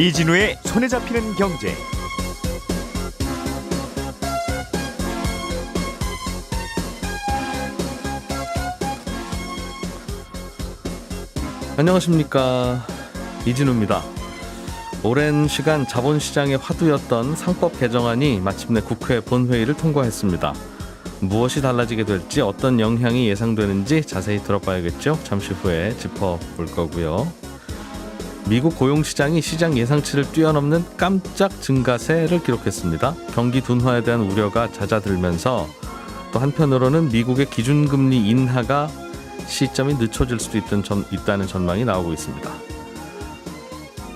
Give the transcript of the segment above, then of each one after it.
이진우의 손에 잡히는 경제. 안녕하십니까 이진우입니다. 오랜 시간 자본시장의 화두였던 상법 개정안이 마침내 국회 본회의를 통과했습니다. 무엇이 달라지게 될지 어떤 영향이 예상되는지 자세히 들어봐야겠죠. 잠시 후에 짚어볼 거고요. 미국 고용시장이 시장 예상치를 뛰어넘는 깜짝 증가세를 기록했습니다. 경기 둔화에 대한 우려가 잦아들면서 또 한편으로는 미국의 기준금리 인하가 시점이 늦춰질 수도 있던 전, 있다는 전망이 나오고 있습니다.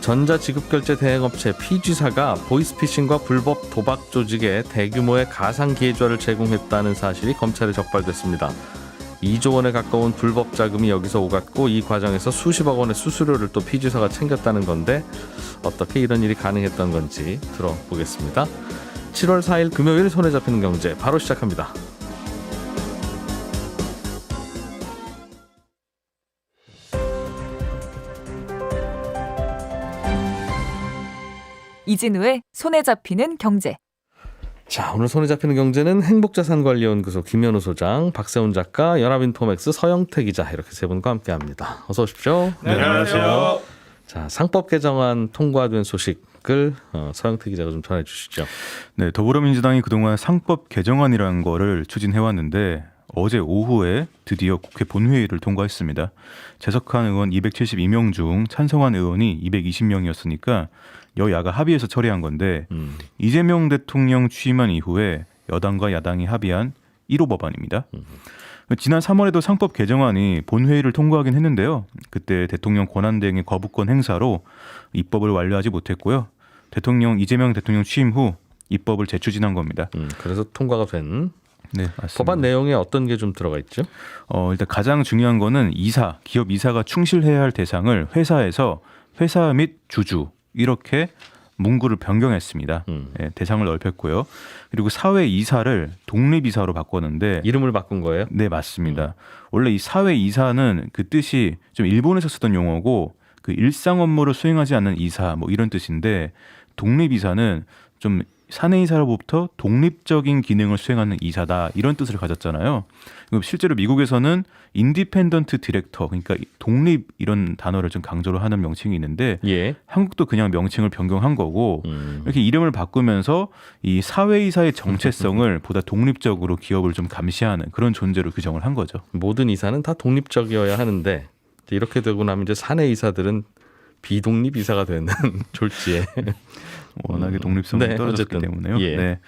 전자지급결제 대행업체 PG사가 보이스피싱과 불법 도박 조직에 대규모의 가상 계좌를 제공했다는 사실이 검찰에 적발됐습니다. 2조 원에 가까운 불법 자금이 여기서 오갔고 이 과정에서 수십억 원의 수수료를 또 PG사가 챙겼다는 건데 어떻게 이런 일이 가능했던 건지 들어보겠습니다. 7월 4일 금요일 손에 잡히는 경제 바로 시작합니다. 이진우의 손에 잡히는 경제. 자, 오늘 손에 잡히는 경제는 행복자산관리연구소 김현우 소장, 박세훈 작가, 연합인포맥스 서영태 기자 이렇게 세 분과 함께합니다. 어서 오십시오. 네, 안녕하세요. 자, 상법 개정안 통과된 소식을 어, 서영태 기자가 좀 전해 주시죠. 네, 더불어민주당이 그동안 상법 개정안이라는 거를 추진해 왔는데 어제 오후에 드디어 국회 본회의를 통과했습니다. 재석한 의원 272명 중 찬성한 의원이 220명이었으니까 여야가 합의해서 처리한 건데 음, 이재명 대통령 취임한 이후에 여당과 야당이 합의한 1호 법안입니다. 지난 3월에도 상법 개정안이 본회의를 통과하긴 했는데요. 그때 대통령 권한대행의 거부권 행사로 입법을 완료하지 못했고요. 대통령 이재명 대통령 취임 후 입법을 재추진한 겁니다. 음, 그래서 통과가 된 네, 맞습니다. 법안 내용에 어떤 게 좀 들어가 있죠? 어, 일단 가장 중요한 거는 이사, 기업 이사가 충실해야 할 대상을 회사에서 회사 및 주주 이렇게 문구를 변경했습니다. 음. 예, 대상을 넓혔고요. 그리고 사회 이사를 독립 이사로 바꿨는데 이름을 바꾼 거예요? 네, 맞습니다. 원래 이 사회 이사는 그 뜻이 좀 일본에서 쓰던 용어고 그 일상 업무를 수행하지 않는 이사 뭐 이런 뜻인데 독립 이사는 좀 사내 이사로부터 독립적인 기능을 수행하는 이사다 이런 뜻을 가졌잖아요. 실제로 미국에서는 인디펜던트 디렉터 그러니까 독립 이런 단어를 좀 강조를 하는 명칭이 있는데 예. 한국도 그냥 명칭을 변경한 거고 음, 이렇게 이름을 바꾸면서 이 사회이사의 정체성을 보다 독립적으로 기업을 좀 감시하는 그런 존재로 규정을 한 거죠. 모든 이사는 다 독립적이어야 하는데 이렇게 되고 나면 이제 사내 이사들은 비독립 이사가 되는 졸지에 워낙에 음, 독립성이 네, 떨어졌기 어쨌든, 때문에요. 예. 네.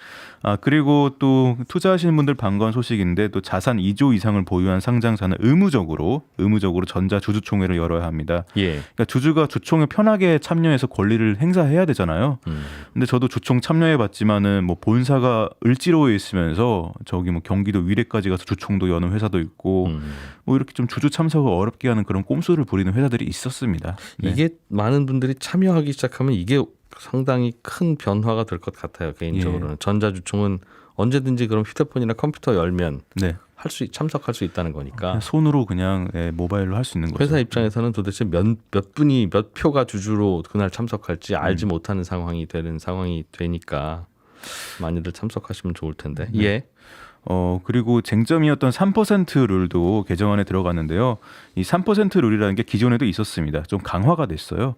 아 그리고 또 투자하시는 분들 반가운 소식인데 또 자산 2조 이상을 보유한 상장사는 의무적으로 의무적으로 전자 주주총회를 열어야 합니다. 예. 그러니까 주주가 주총에 편하게 참여해서 권리를 행사해야 되잖아요. 음. 근데 저도 주총 참여해봤지만은 뭐 본사가 을지로에 있으면서 저기 뭐 경기도 위례까지 가서 주총도 여는 회사도 있고 음. 뭐 이렇게 좀 주주 참석을 어렵게 하는 그런 꼼수를 부리는 회사들이 있었습니다. 네. 이게 많은 분들이 참여하기 시작하면 이게 상당히 큰 변화가 될 것 같아요 개인적으로는 예. 전자주총은 언제든지 그럼 휴대폰이나 컴퓨터 열면 네. 할수 참석할 수 있다는 거니까 그냥 손으로 그냥 예, 모바일로 할 수 있는 거죠. 회사 입장에서는 도대체 몇, 몇 분이 몇 표가 주주로 그날 참석할지 알지 음. 못하는 상황이 되는 상황이 되니까 많이들 참석하시면 좋을 텐데 네. 예 어 그리고 쟁점이었던 3% 룰도 개정안에 들어갔는데요. 이 3% 룰이라는 게 기존에도 있었습니다. 좀 강화가 됐어요.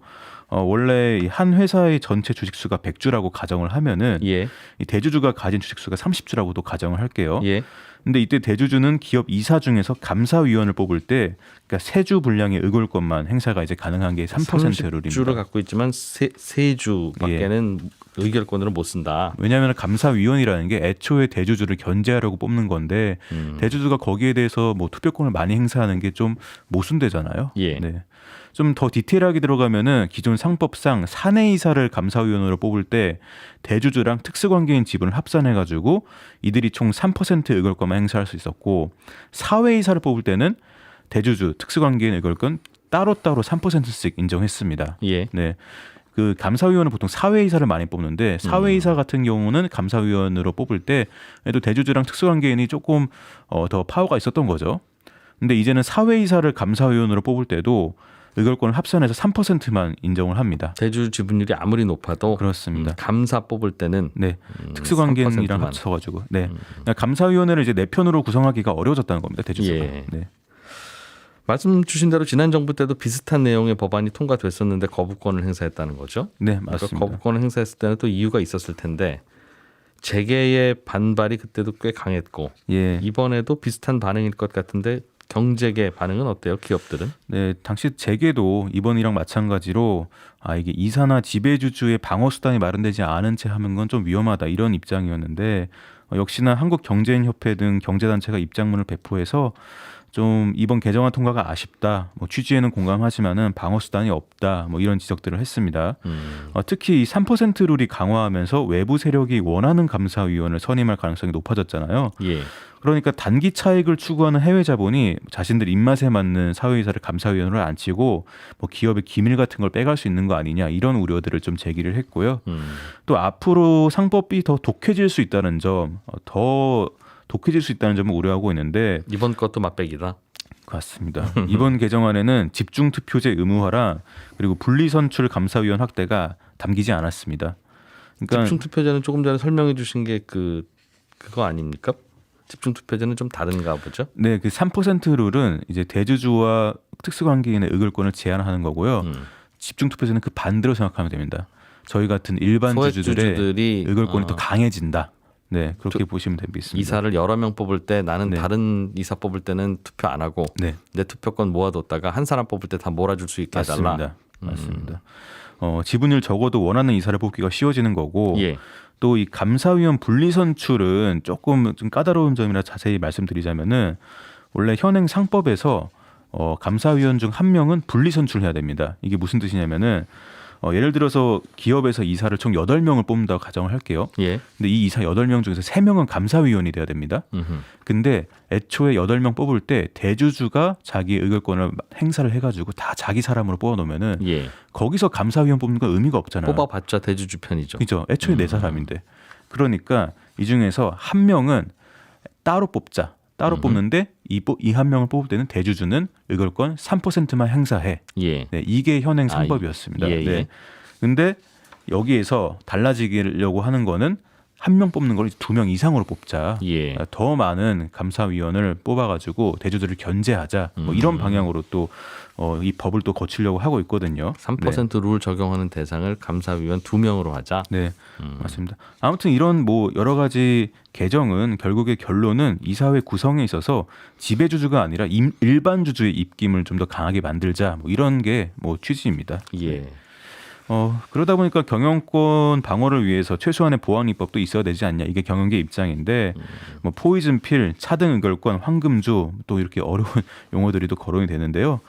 어 원래 이한 회사의 전체 주식 수가 100주라고 가정을 하면은 예, 이 대주주가 가진 주식 수가 30주라고도 가정을 할게요. 예. 근데 이때 대주주는 기업 이사 중에서 감사위원을 뽑을 때 그러니까 세주 분량의 의결권만 행사가 이제 가능한 게 3% 룰입니다. 주를 갖고 있지만 세, 세 주밖에는 의결권으로 못 쓴다. 왜냐하면 감사위원이라는 게 애초에 대주주를 견제하려고 뽑는 건데 음. 대주주가 거기에 대해서 뭐 투표권을 많이 행사하는 게 좀 모순되잖아요. 예. 네. 좀 더 디테일하게 들어가면은 기존 상법상 사내 이사를 감사위원으로 뽑을 때 대주주랑 특수관계인 지분을 합산해가지고 이들이 총 3% 의결권만 행사할 수 있었고 사회 이사를 뽑을 때는 대주주 특수관계인 의결권 따로따로 3%씩 인정했습니다. 예. 네. 그 감사위원은 보통 사회이사를 많이 뽑는데 사회이사 같은 경우는 감사위원으로 뽑을 때도 대주주랑 특수관계인이 조금 어, 더 파워가 있었던 거죠. 근데 이제는 사회이사를 감사위원으로 뽑을 때도 의결권을 합산해서 3%만 인정을 합니다. 대주 지분율이 아무리 높아도 그렇습니다. 음, 감사 뽑을 때는 네, 음, 특수관계인이랑 3%만. 합쳐가지고 네 그러니까 감사위원회를 이제 네 편으로 구성하기가 어려워졌다는 겁니다 대주주가. 예. 네. 말씀 주신 대로 지난 정부 때도 비슷한 내용의 법안이 통과됐었는데 거부권을 행사했다는 거죠. 네 그러니까 맞습니다. 거부권을 행사했을 때는 또 이유가 있었을 텐데 재계의 반발이 그때도 꽤 강했고 예, 이번에도 비슷한 반응일 것 같은데 경제계 반응은 어때요? 기업들은? 네 당시 재계도 이번이랑 마찬가지로 아 이게 이사나 지배주주의 방어 수단이 마련되지 않은 채 하는 건 좀 위험하다 이런 입장이었는데 어, 역시나 한국경제인협회 등 경제단체가 입장문을 배포해서 좀 이번 개정안 통과가 아쉽다. 뭐 취지에는 공감하지만은 방어 수단이 없다. 뭐 이런 지적들을 했습니다. 음, 어, 특히 이3% 룰이 강화하면서 외부 세력이 원하는 감사위원을 선임할 가능성이 높아졌잖아요. 예. 그러니까 단기 차익을 추구하는 해외 자본이 자신들 입맛에 맞는 사회이사를 감사위원으로 앉히고 뭐 기업의 기밀 같은 걸 빼갈 수 있는 거 아니냐 이런 우려들을 좀 제기를 했고요. 음, 또 앞으로 상법이 더 독해질 수 있다는 점, 어, 더 독해질 수 있다는 점을 우려하고 있는데 이번 것도 맛배기다. 같습니다. 이번 개정안에는 집중 투표제 의무화랑 그리고 분리 선출 감사위원 확대가 담기지 않았습니다. 그러니까 집중 투표제는 조금 전에 설명해 주신 게 그 그거 아닙니까? 집중 투표제는 좀 다른가 보죠. 네, 그 3% 룰은 이제 대주주와 특수관계인의 의결권을 제한하는 거고요. 음. 집중 투표제는 그 반대로 생각하면 됩니다. 저희 같은 일반 주주들의 의결권이 어, 더 강해진다. 네, 그렇게 보시면 되겠습니다. 이사를 여러 명 뽑을 때 나는 네. 다른 이사 뽑을 때는 투표 안 하고 네, 내 투표권 모아뒀다가 한 사람 뽑을 때 다 몰아줄 수 있게 해달라. 맞습니다. 맞습니다. 어, 지분율 적어도 원하는 이사를 뽑기가 쉬워지는 거고 예. 또이 감사위원 분리 선출은 조금 좀 까다로운 점이라 자세히 말씀드리자면은 원래 현행 상법에서 어, 감사위원 중 한 명은 분리 선출해야 됩니다. 이게 무슨 뜻이냐면은 어, 예를 들어서 기업에서 이사를 총 여덟 명을 뽑는다고 가정을 할게요. 예. 근데 이 이사 여덟 명 중에서 세명은 감사위원이 돼야 됩니다. 음흠. 근데 애초에 여덟 명 뽑을 때 대주주가 자기 의결권을 행사를 해 가지고 다 자기 사람으로 뽑아 놓으면은 예. 거기서 감사위원 뽑는 건 의미가 없잖아요. 뽑아봤자 대주주 편이죠. 그죠. 애초에 네 사람인데. 그러니까 이 중에서 한 명은 따로 뽑자. 따로 음흠. 뽑는데 이 한 명을 뽑을 때는 대주주는 의결권 3%만 행사해. 예. 네, 이게 현행 아, 상법이었습니다. 예, 예. 네. 근데 여기에서 달라지려고 하는 거는 한 명 뽑는 걸 두 명 이상으로 뽑자. 예. 더 많은 감사위원을 뽑아가지고 대주주를 견제하자. 뭐 이런 음. 방향으로 또 어, 이 법을 또 거치려고 하고 있거든요. 3%룰 적용하는 대상을 감사위원 두 명으로 하자. 네. 네. 음. 맞습니다. 아무튼 이런 뭐 여러 가지 개정은 결국의 결론은 이사회 구성에 있어서 지배주주가 아니라 임- 일반 주주의 입김을 좀 더 강하게 만들자 뭐 이런 게 뭐 취지입니다. 예. 어 그러다 보니까 경영권 방어를 위해서 최소한의 보안 입법도 있어야 되지 않냐 이게 경영계 입장인데 뭐 포이즌 필, 차등 의결권, 황금주 또 이렇게 어려운 용어들이 또 거론이 되는데요.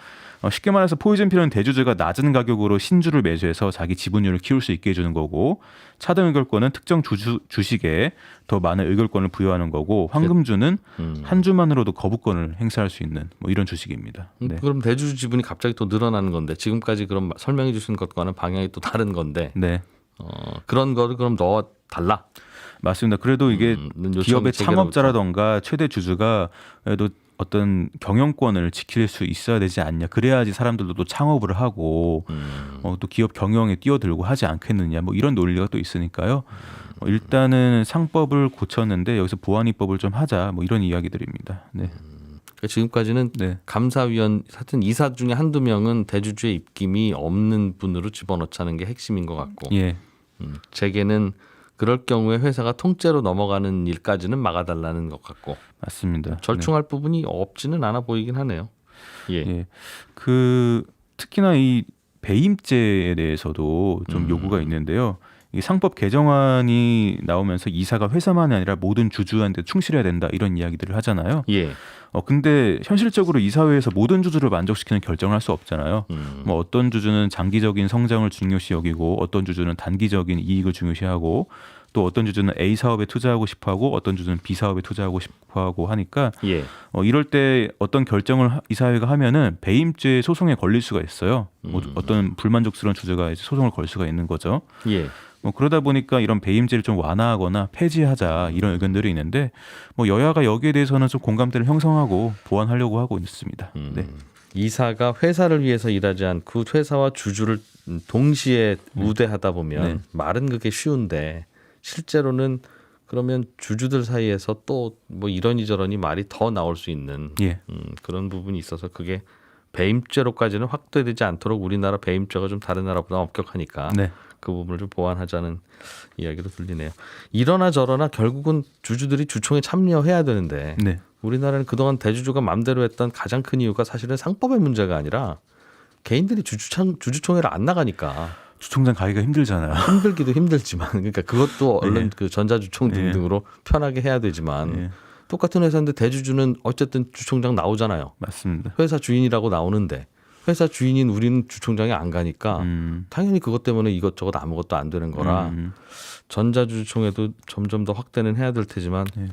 어, 쉽게 말해서 포이즌 필은 대주주가 낮은 가격으로 신주를 매수해서 자기 지분율을 키울 수 있게 해주는 거고 차등 의결권은 특정 주주, 주식에 더 많은 의결권을 부여하는 거고 황금주는 음. 한 주만으로도 거부권을 행사할 수 있는 뭐 이런 주식입니다. 음, 네. 그럼 대주주 지분이 갑자기 또 늘어나는 건데 지금까지 그럼 설명해 주신 것과는 방향이 또 다른 건데 네. 어, 그런 거를 그럼 넣어 달라. 맞습니다. 그래도 이게 음, 기업의. 창업자라던가 최대 주주가 그래도 어떤 경영권을 지킬 수 있어야 되지 않냐. 그래야지 사람들도 또 창업을 하고 음. 어, 또 기업 경영에 뛰어들고 하지 않겠느냐. 뭐 이런 논리가 또 있으니까요. 어, 일단은 상법을 고쳤는데 여기서 보안 입법을 좀 하자. 뭐 이런 이야기들입니다. 네. 그러니까 지금까지는 네. 감사위원 하여튼 이사 중에 한두 명은 대주주의 입김이 없는 분으로 집어넣자는 게 핵심인 것 같고 예. 음, 재계는 그럴 경우에 회사가 통째로 넘어가는 일까지는 막아달라는 것 같고 맞습니다. 절충할 부분이 없지는 않아 보이긴 하네요. 예. 네. 예. 그 특히나 이 배임죄에 대해서도 좀 음. 요구가 있는데요. 이 상법 개정안이 나오면서 이사가 회사만이 아니라 모든 주주한테 충실해야 된다 이런 이야기들을 하잖아요. 예. 어 근데 현실적으로 이사회에서 모든 주주를 만족시키는 결정을 할 수 없잖아요. 음. 뭐 어떤 주주는 장기적인 성장을 중요시 여기고 어떤 주주는 단기적인 이익을 중요시하고 또 어떤 주주는 A 사업에 투자하고 싶어하고 어떤 주주는 B 사업에 투자하고 싶어하고 하니까 예. 어, 이럴 때 어떤 결정을 하- 이사회가 하면은 배임죄 소송에 걸릴 수가 있어요. 뭐 음. 어떤 불만족스러운 주주가 이제 소송을 걸 수가 있는 거죠. 예. 뭐 그러다 보니까 이런 배임죄를 좀 완화하거나 폐지하자 이런 의견들이 있는데 뭐 여야가 여기에 대해서는 좀 공감대를 형성하고 보완하려고 하고 있습니다. 음. 네. 이사가 회사를 위해서 일하지 않고 회사와 주주를 동시에 우대하다 보면 네. 말은 그게 쉬운데 실제로는 그러면 주주들 사이에서 또 뭐 이러니 저러니 말이 더 나올 수 있는 예. 음, 그런 부분이 있어서 그게 배임죄로까지는 확대되지 않도록 우리나라 배임죄가 좀 다른 나라보다 엄격하니까 네. 그 부분을 좀 보완하자는 이야기로 들리네요. 이러나 저러나 결국은 주주들이 주총에 참여해야 되는데 네. 우리나라는 그동안 대주주가 맘대로 했던 가장 큰 이유가 사실은 상법의 문제가 아니라 개인들이 주주총 주주총회를 안 나가니까 주총장 가기가 힘들잖아요. 힘들기도 힘들지만 그러니까 그것도 얼른 예. 그 전자주총 예. 등등으로 편하게 해야 되지만 예. 똑같은 회사인데 대주주는 어쨌든 주총장 나오잖아요. 맞습니다. 회사 주인이라고 나오는데 회사 주인인 우리는 주총장에 안 가니까 음. 당연히 그것 때문에 이것저것 아무것도 안 되는 거라 음. 전자주총회도 점점 더 확대는 해야 될 테지만 예.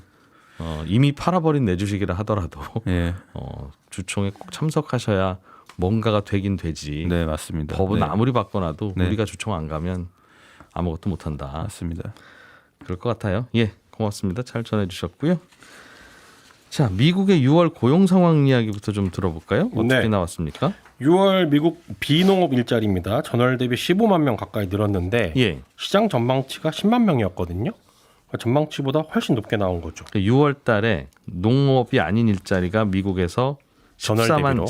어, 이미 팔아버린 내 주식이라 하더라도 예. 어, 주총에 꼭 참석하셔야 뭔가가 되긴 되지. 네, 맞습니다. 법은 네. 아무리 바꿔놔도 네. 우리가 주총 안 가면 아무것도 못한다. 맞습니다. 그럴 것 같아요. 예, 고맙습니다. 잘 전해주셨고요. 자, 미국의 6월 고용 상황 이야기부터 좀 들어볼까요? 어떻게 네. 나왔습니까? 6월 미국 비농업 일자리입니다. 전월 대비 15만 명 가까이 늘었는데 예, 시장 전망치가 10만 명이었거든요. 그러니까 전망치보다 훨씬 높게 나온 거죠. 6월 달에 농업이 아닌 일자리가 미국에서 전월 14만 대비로?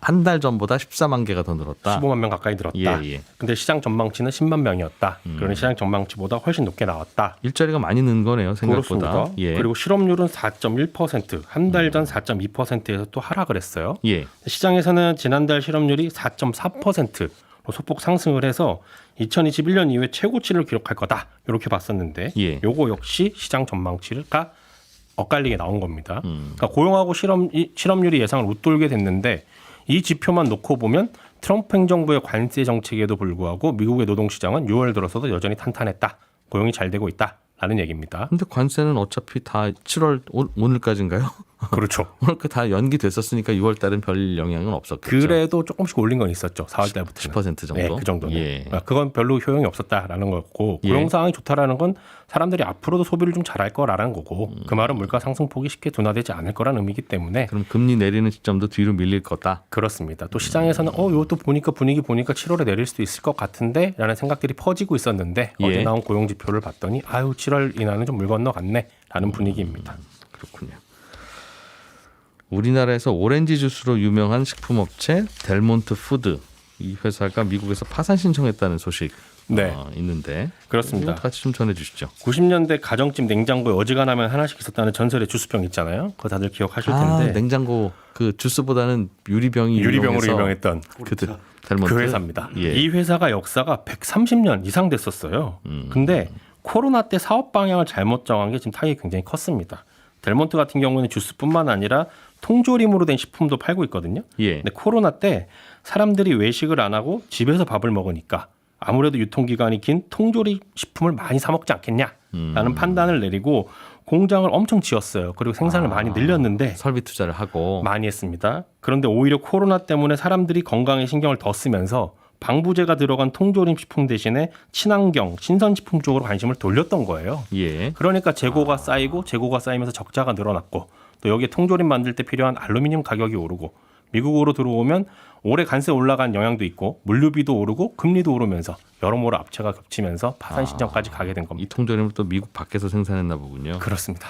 한달 전보다 14만 개가 더 늘었다. 15만 명 가까이 늘었다. 예, 예. 근데 시장 전망치는 10만 명이었다. 그러니 시장 전망치보다 훨씬 높게 나왔다. 일자리가 많이 는 거네요, 생각보다. 그렇습니다. 예, 그리고 실업률은 4.1%, 한 달 전 4.2%에서 또 하락을 했어요. 예, 시장에서는 지난달 실업률이 4.4%로 소폭 상승을 해서 2021년 이후에 최고치를 기록할 거다 이렇게 봤었는데 예. 요거 역시 시장 전망치가 엇갈리게 나온 겁니다. 음. 그러니까 고용하고 실업, 이- 실업률이 예상을 웃돌게 됐는데 이 지표만 놓고 보면 트럼프 행정부의 관세 정책에도 불구하고 미국의 노동시장은 6월 들어서도 여전히 탄탄했다. 고용이 잘 되고 있다 라는 얘기입니다. 근데 관세는 어차피 다 7월 오, 오늘까지인가요? 그렇죠. 오늘 다 연기됐었으니까 6월 달은 별 영향은 없었겠죠. 그래도 조금씩 올린 건 있었죠. 4월 달부터는. 10% 정도. 네, 그 정도는. 예. 그러니까 그건 별로 효용이 없었다라는 거고 예. 고용 상황이 좋다라는 건 사람들이 앞으로도 소비를 좀 잘할 거라는 거고 음. 그 말은 물가 상승폭이 쉽게 둔화되지 않을 거라는 의미이기 때문에 그럼 금리 내리는 시점도 뒤로 밀릴 거다. 그렇습니다. 또 시장에서는 어 이것도 보니까 분위기 보니까 7월에 내릴 수도 있을 것 같은데라는 생각들이 퍼지고 있었는데 예. 어제 나온 고용 지표를 봤더니 아유 7월 인하는 좀 물 건너갔네라는 분위기입니다. 그렇군요. 우리나라에서 오렌지 주스로 유명한 식품업체 델몬트 푸드 이 회사가 미국에서 파산 신청했다는 소식 네. 어, 있는데 그렇습니다. 같이 좀 전해주시죠. 90년대 가정집 냉장고에 어지간하면 하나씩 있었다는 전설의 주스병 있잖아요. 그거 다들 기억하실 아, 텐데 냉장고 그 주스보다는 유리병이 유리병으로 유명했던 그 델- 델몬트 그 회사입니다. 예. 이 회사가 역사가 130년 이상 됐었어요. 음. 근데 코로나 때 사업 방향을 잘못 정한 게 지금 타격이 굉장히 컸습니다. 델몬트 같은 경우는 주스뿐만 아니라 통조림으로 된 식품도 팔고 있거든요. 예. 근데 코로나 때 사람들이 외식을 안 하고 집에서 밥을 먹으니까 아무래도 유통기간이 긴 통조림 식품을 많이 사 먹지 않겠냐라는 음. 판단을 내리고 공장을 엄청 지었어요. 그리고 생산을 아. 많이 늘렸는데 설비 투자를 하고 많이 했습니다. 그런데 오히려 코로나 때문에 사람들이 건강에 신경을 더 쓰면서 방부제가 들어간 통조림 식품 대신에 친환경, 신선 식품 쪽으로 관심을 돌렸던 거예요. 예. 그러니까 재고가 쌓이고 재고가 쌓이면서 적자가 늘어났고 또 여기에 통조림 만들 때 필요한 알루미늄 가격이 오르고 미국으로 들어오면 올해 관세 올라간 영향도 있고 물류비도 오르고 금리도 오르면서 여러모로 압체가 겹치면서 파산 신청까지 가게 된이 겁니다. 통조림을 또 미국 밖에서 생산했나 보군요. 그렇습니다.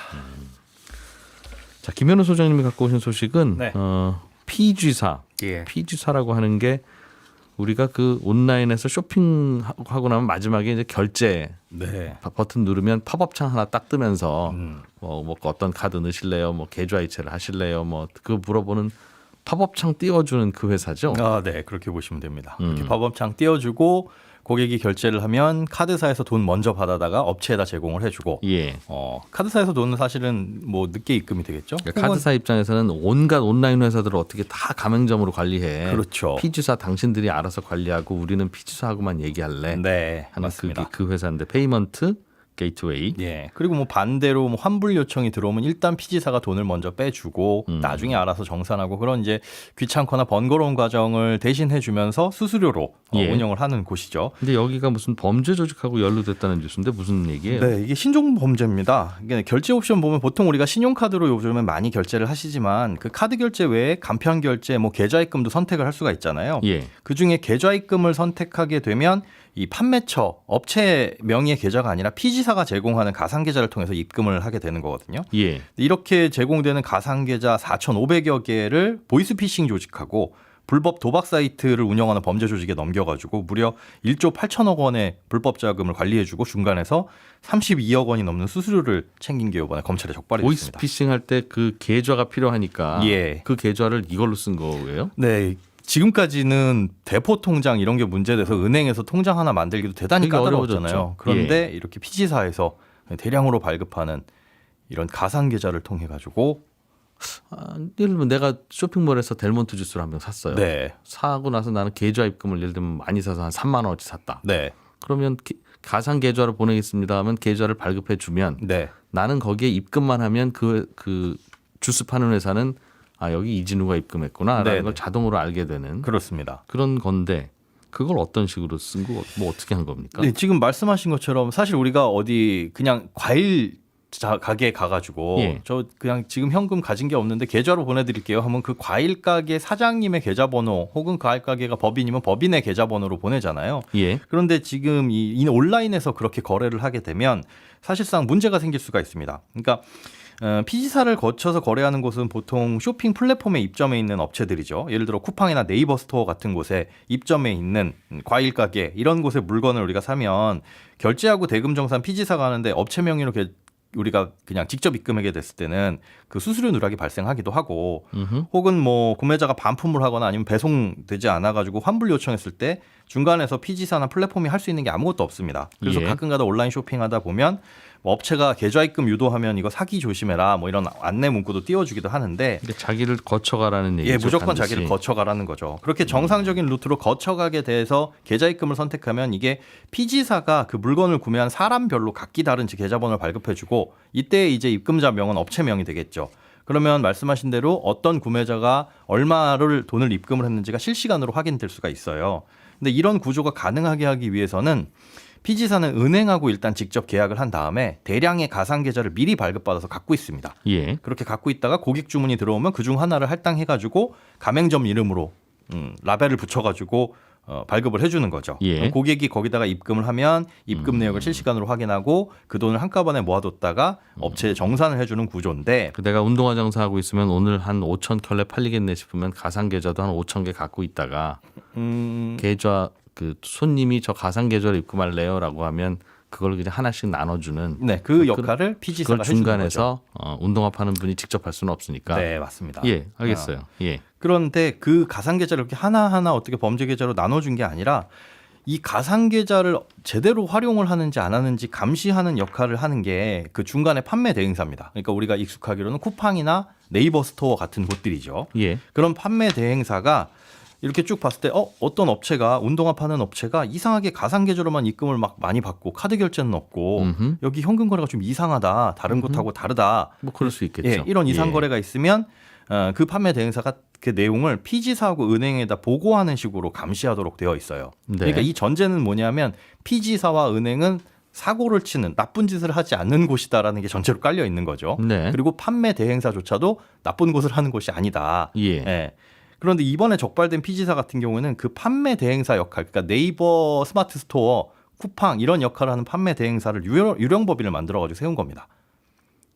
자 김현우 소장님이 갖고 오신 소식은 네. 어, PG사 예. PG사라고 하는 게 우리가 그 온라인에서 쇼핑하고 나면 마지막에 이제 결제 네. 버- 버튼 누르면 팝업창 하나 딱 뜨면서 음. 뭐, 뭐 어떤 카드 넣으실래요? 뭐 계좌이체를 하실래요? 뭐 그 물어보는 팝업창 띄워주는 그 회사죠. 아, 네. 그렇게 보시면 됩니다. 음. 이렇게 팝업창 띄워주고 고객이 결제를 하면 카드사에서 돈 먼저 받아다가 업체에다 제공을 해주고 예. 어, 카드사에서 돈은 사실은 뭐 늦게 입금이 되겠죠. 그러니까 카드사 입장에서는 온갖 온라인 회사들을 어떻게 다 가맹점으로 관리해. 그렇죠. 피지사 당신들이 알아서 관리하고 우리는 피지사하고만 얘기할래. 네, 하는 맞습니다. 그게 그 회사인데 페이먼트 게이트웨이. 예. 그리고 뭐 반대로 뭐 환불 요청이 들어오면 일단 피지사가 돈을 먼저 빼주고 음. 나중에 알아서 정산하고 그런 이제 귀찮거나 번거로운 과정을 대신해 주면서 수수료로 어, 예. 운영을 하는 곳이죠. 근데 여기가 무슨 범죄 조직하고 연루됐다는 뉴스인데 무슨 얘기예요? 네, 이게 신종 범죄입니다. 이게 결제 옵션 보면 보통 우리가 신용카드로 요즘은 많이 결제를 하시지만 그 카드 결제 외에 간편 결제, 뭐 계좌 입금도 선택을 할 수가 있잖아요. 예. 그 중에 계좌 입금을 선택하게 되면 이 판매처 업체 명의의 계좌가 아니라 피지사가 제공하는 가상 계좌를 통해서 입금을 하게 되는 거거든요. 예. 이렇게 제공되는 가상 계좌 4,500여 개를 보이스피싱 조직하고 불법 도박 사이트를 운영하는 범죄 조직에 넘겨가지고 무려 1조 8천억 원의 불법 자금을 관리해주고 중간에서 32억 원이 넘는 수수료를 챙긴 게 이번에 검찰에 적발이 됐습니다. 보이스피싱 할 때 그 계좌가 필요하니까 예. 그 계좌를 이걸로 쓴 거예요? 네. 지금까지는 대포 통장 이런 게 문제돼서 은행에서 통장 하나 만들기도 대단히 까다로웠잖아요. 그런데 이렇게 피지사에서 대량으로 발급하는 이런 가상 계좌를 통해 가지고 아, 예를 들면 내가 쇼핑몰에서 델몬트 주스를 한 병 샀어요. 네, 사고 나서 나는 계좌 입금을 예를 들면 많이 사서 한 3만 원어치 샀다. 네, 그러면 기- 가상 계좌로 보내겠습니다 하면 계좌를 발급해 주면 네, 나는 거기에 입금만 하면 그그 주스 파는 회사는 아 여기 이진우가 입금했구나라는 네네. 걸 자동으로 알게 되는 그렇습니다. 그런 건데 그걸 어떤 식으로 쓴 거 뭐 어떻게 한 겁니까? 네, 지금 말씀하신 것처럼 사실 우리가 어디 그냥 과일 자, 가게에 가가지고 예. 저 그냥 지금 현금 가진 게 없는데 계좌로 보내드릴게요 하면 그 과일 가게 사장님의 계좌번호 혹은 과일 가게가 법인이면 법인의 계좌번호로 보내잖아요. 예. 그런데 지금 이, 이 온라인에서 그렇게 거래를 하게 되면 사실상 문제가 생길 수가 있습니다. 그러니까 어, 피지사를 거쳐서 거래하는 곳은 보통 쇼핑 플랫폼에 입점해 있는 업체들이죠. 예를 들어 쿠팡이나 네이버 스토어 같은 곳에 입점해 있는 과일 가게 이런 곳에 물건을 우리가 사면 결제하고 대금 정산 피지사가 하는데 업체 명의로 게- 우리가 그냥 직접 입금하게 됐을 때는 그 수수료 누락이 발생하기도 하고 음흠. 혹은 뭐 구매자가 반품을 하거나 아니면 배송되지 않아 가지고 환불 요청했을 때 중간에서 피지사나 플랫폼이 할 수 있는 게 아무것도 없습니다. 그래서 예. 가끔가다 온라인 쇼핑하다 보면 뭐 업체가 계좌 입금 유도하면 이거 사기 조심해라 뭐 이런 안내 문구도 띄워주기도 하는데 그러니까 자기를 거쳐가라는 얘기죠. 예, 무조건 반드시. 자기를 거쳐가라는 거죠. 그렇게 정상적인 루트로 거쳐가게 돼서 계좌 입금을 선택하면 이게 피지사가 그 물건을 구매한 사람별로 각기 다른 계좌번호를 발급해주고 이때 이제 입금자 명은 업체 명이 되겠죠. 그러면 말씀하신 대로 어떤 구매자가 얼마를 돈을 입금을 했는지가 실시간으로 확인될 수가 있어요. 근데 이런 구조가 가능하게 하기 위해서는 피지사는 은행하고 일단 직접 계약을 한 다음에 대량의 가상 계좌를 미리 발급받아서 갖고 있습니다. 예. 그렇게 갖고 있다가 고객 주문이 들어오면 그중 하나를 할당해가지고 가맹점 이름으로 음, 라벨을 붙여가지고 어, 발급을 해주는 거죠. 예. 고객이 거기다가 입금을 하면 입금 내역을 실시간으로 확인하고 그 돈을 한꺼번에 모아뒀다가 업체에 정산을 해주는 구조인데 그 내가 운동화 장사하고 있으면 오늘 한 5천 켤레 팔리겠네 싶으면 가상 계좌도 한 5천 개 갖고 있다가 음, 계좌 그 손님이 저 가상 계좌를 입금할래요라고 하면 그걸 그냥 하나씩 나눠주는 네, 그 역할을 피지사가 그걸. 중간에서 어, 운동화 파는 분이 직접 할 수는 없으니까 네, 맞습니다. 예 알겠어요 예 그런데 그 가상 계좌를 이렇게 하나 하나 어떻게 범죄 계좌로 나눠준 게 아니라 이 가상 계좌를 제대로 활용을 하는지 안 하는지 감시하는 역할을 하는 게 그 중간에 판매 대행사입니다. 그러니까 우리가 익숙하기로는 쿠팡이나 네이버 스토어 같은 곳들이죠. 예. 그런 판매 대행사가 이렇게 쭉 봤을 때 어, 어떤 업체가 운동화 파는 업체가 이상하게 가상 계좌로만 입금을 막 많이 받고 카드 결제는 없고 음흠. 여기 현금 거래가 좀 이상하다. 다른 곳하고 다르다. 뭐 그럴 수 있겠죠 예, 이런 이상 예. 거래가 있으면 어, 그 판매 대행사가 그 내용을 피지사하고 은행에다 보고하는 식으로 감시하도록 되어 있어요. 네. 그러니까 이 전제는 뭐냐면 피지사와 은행은 사고를 치는 나쁜 짓을 하지 않는 곳이다라는 게 전체로 깔려 있는 거죠. 네. 그리고 판매 대행사조차도 나쁜 곳을 하는 곳이 아니다. 예. 예. 그런데 이번에 적발된 피지사 같은 경우에는 그 판매 대행사 역할, 그러니까 네이버 스마트 스토어, 쿠팡 이런 역할을 하는 판매 대행사를 유령, 유령 법인을 만들어 가지고 세운 겁니다.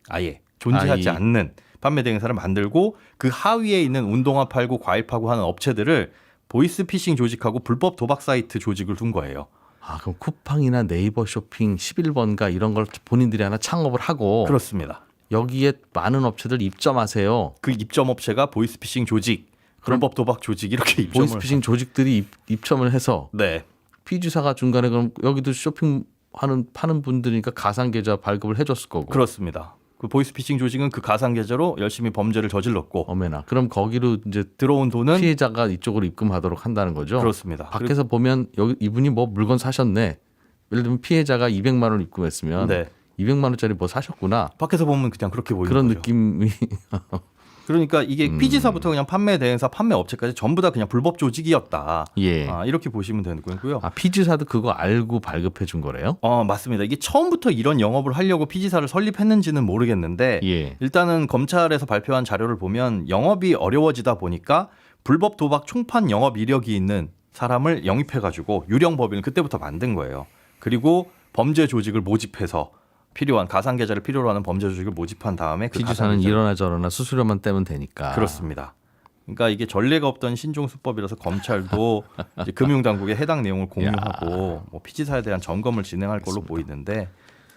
아예 존재하지 아, 이- 않는 판매 대행사를 만들고 그 하위에 있는 운동화 팔고 과일 파고 하는 업체들을 보이스 피싱 조직하고 불법 도박 사이트 조직을 둔 거예요. 아 그럼 쿠팡이나 네이버 쇼핑 11번가 이런 걸 본인들이 하나 창업을 하고 그렇습니다. 여기에 많은 업체들 입점하세요 그 입점 업체가 보이스피싱 조직, 불법 도박 조직 이렇게 입점을 보이스피싱 조직들이 입, 입점을 해서 네. 피지사가 중간에 그럼 여기도 쇼핑하는 파는 분들이니까 가상 계좌 발급을 해줬을 거고 그렇습니다. 그 보이스피싱 조직은 그 가상 계좌로 열심히 범죄를 저질렀고 어메나 그럼 거기로 이제 들어온 돈은 피해자가 이쪽으로 입금하도록 한다는 거죠. 그렇습니다. 밖에서 보면 여기 이분이 뭐 물건 사셨네. 예를 들면 피해자가 200만 원을 입금했으면 네. 200만 원짜리 뭐 사셨구나 밖에서 보면 그냥 그렇게 보이는 그런 거죠. 느낌이 그러니까 이게 음. 피지사부터 그냥 판매 대행사, 판매 업체까지 전부 다 그냥 불법 조직이었다. 예. 아, 이렇게 보시면 되는 거고요. 아 피지사도 그거 알고 발급해 준 거래요? 어, 맞습니다. 이게 처음부터 이런 영업을 하려고 피지사를 설립했는지는 모르겠는데 예. 일단은 검찰에서 발표한 자료를 보면 영업이 어려워지다 보니까 불법 도박 총판 영업 이력이 있는 사람을 영입해 가지고 유령 법인을 그때부터 만든 거예요. 그리고 범죄 조직을 모집해서 필요한 가상 계좌를 필요로 하는 범죄 조직을 모집한 다음에 그 피지사는 이러나 저러나 수수료만 떼면 되니까. 그렇습니다. 그러니까 이게 전례가 없던 신종 수법이라서 검찰도 이제 금융당국에 해당 내용을 공유하고 뭐 피지사에 대한 점검을 진행할 걸로 보이는데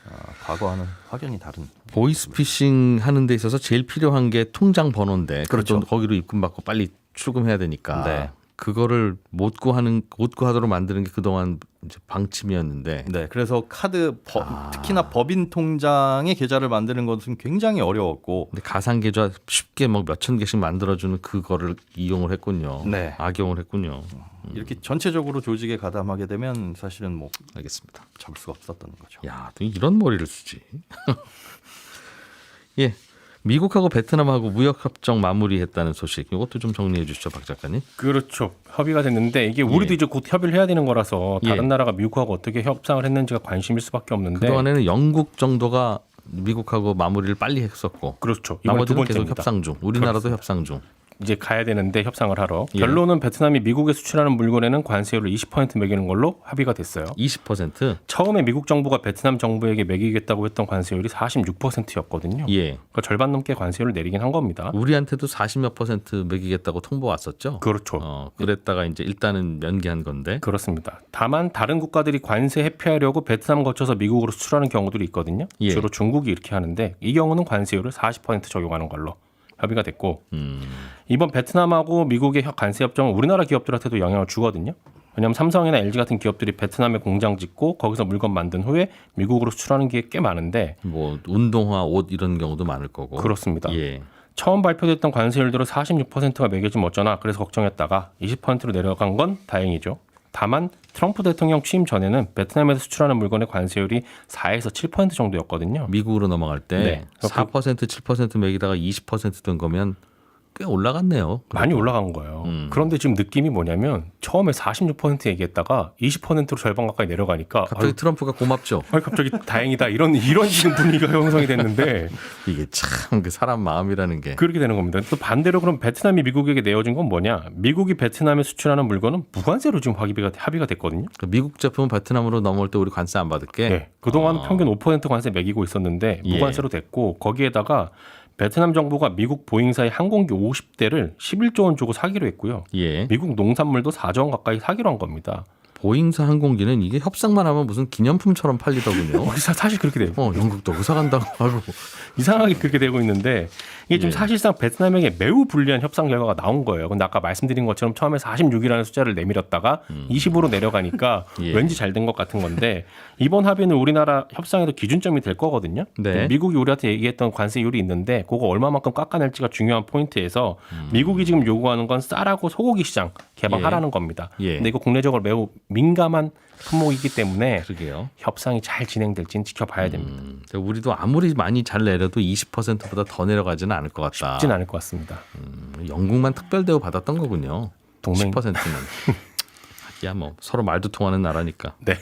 어, 과거와는 확연히 다른. 보이스피싱 하는 데 있어서 제일 필요한 게 통장 번호인데 그렇죠. 거기로 입금 받고 빨리 출금해야 되니까 네. 그거를 못 구하는 못 구하도록 만드는 게 그동안 이제 방침이었는데 네, 그래서 카드 법- 아. 특히나 법인 통장의 계좌를 만드는 것은 굉장히 어려웠고 근데 가상 계좌 쉽게 뭐 몇천 개씩 만들어주는 그거를 이용을 했군요. 네. 악용을 했군요. 이렇게 전체적으로 조직에 가담하게 되면 사실은 뭐 알겠습니다. 잡을 수가 없었던 거죠. 야, 또 이런 머리를 쓰지. 예. 미국하고 베트남하고 무역 협정 마무리했다는 소식. 이것도 좀 정리해 주시죠, 박 작가님. 그렇죠. 협의가 됐는데 이게 우리도 예. 이제 곧 협의를 해야 되는 거라서 다른 예. 나라가 미국하고 어떻게 협상을 했는지가 관심일 수밖에 없는데 그동안에는 영국 정도가 미국하고 마무리를 빨리 했었고 그렇죠. 나머지는 계속. 협상 중. 우리나라도 협상 중. 이제 가야 되는데 협상을 하러 예. 결론은 베트남이 미국에 수출하는 물건에는 관세율을 20% 매기는 걸로 합의가 됐어요. 20%? 처음에 미국 정부가 베트남 정부에게 매기겠다고 했던 관세율이 46%였거든요. 예. 그러니까 절반 넘게 관세율을 내리긴 한 겁니다. 우리한테도 40몇 퍼센트 매기겠다고 통보 왔었죠. 그렇죠. 어, 그랬다가 이제 일단은 면기한 건데. 그렇습니다. 다만 다른 국가들이 관세 회피하려고 베트남 거쳐서 미국으로 수출하는 경우들이 있거든요. 예. 주로 중국이 이렇게 하는데 이 경우는 관세율을 40% 적용하는 걸로 협의가 됐고 음. 이번 베트남하고 미국의 협- 관세 협정은 우리나라 기업들한테도 영향을 주거든요. 왜냐하면 삼성이나 LG 같은 기업들이 베트남에 공장 짓고 거기서 물건 만든 후에 미국으로 수출하는 게 꽤 많은데 뭐 운동화, 옷 이런 경우도 많을 거고. 그렇습니다. 예. 처음 발표됐던 관세율대로 46%가 매겨지면 어쩌나 그래서 걱정했다가 20%로 내려간 건 다행이죠. 다만 트럼프 대통령 취임 전에는 베트남에서 수출하는 물건의 관세율이 4에서 7% 정도였거든요. 미국으로 넘어갈 때 네. 4% 7% 매기다가 20%된 거면 꽤 올라갔네요. 많이 올라간 거예요. 음. 그런데 지금 느낌이 뭐냐면 처음에 46% 얘기했다가 20%로 절반 가까이 내려가니까 갑자기 아유, 트럼프가 고맙죠. 아유, 갑자기 다행이다 이런 이런 지금 분위기가 형성이 됐는데 이게 참 그 사람 마음이라는 게. 그렇게 되는 겁니다. 또 반대로 그럼 베트남이 미국에게 내어준 건 뭐냐? 미국이 베트남에 수출하는 물건은 무관세로 지금 합의가 합의가 됐거든요. 그 미국 제품은 베트남으로 넘어올 때 우리 관세 안 받을게. 네. 그동안 아. 평균 5% 관세 매기고 있었는데 예. 무관세로 됐고 거기에다가 베트남 정부가 미국 보잉사의 항공기 50대를 11조 원 주고 사기로 했고요. 예. 미국 농산물도 4조 원 가까이 사기로 한 겁니다. 보잉사 항공기는 이게 협상만 하면 무슨 기념품처럼 팔리더군요. 어, 사- 사실 그렇게 돼요. 어, 영국도 의사 간다고 하고. 이상하게 그렇게 되고 있는데 이게 좀 예. 사실상 베트남에게 매우 불리한 협상 결과가 나온 거예요. 근데 아까 말씀드린 것처럼 처음에 46이라는 숫자를 내밀었다가 20으로 내려가니까 음. 예. 왠지 잘 된 것 같은 건데 이번 합의는 우리나라 협상에도 기준점이 될 거거든요. 네. 미국이 우리한테 얘기했던 관세율이 있는데 그거 얼마만큼 깎아낼지가 중요한 포인트에서 음. 미국이 지금 요구하는 건 쌀하고 소고기 시장 개방하라는 겁니다. 예. 근데 이거 국내적으로 매우 민감한 품목이기 때문에 그러게요. 협상이 잘 진행될지는 지켜봐야 됩니다. 음, 우리도 아무리 많이 잘 내려도 20%보다 더 내려가지는 않을 것 같다. 쉽진 않을 것 같습니다. 음, 영국만 특별 대우 받았던 거군요. 동맹 10%는. 야, 뭐 서로 말도 통하는 나라니까. 네.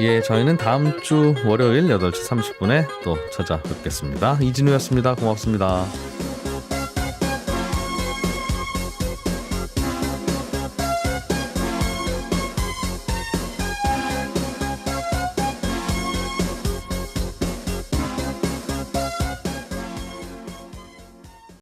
예, 저희는 다음 주 월요일 8시 30분에 또 찾아뵙겠습니다. 이진우였습니다. 고맙습니다.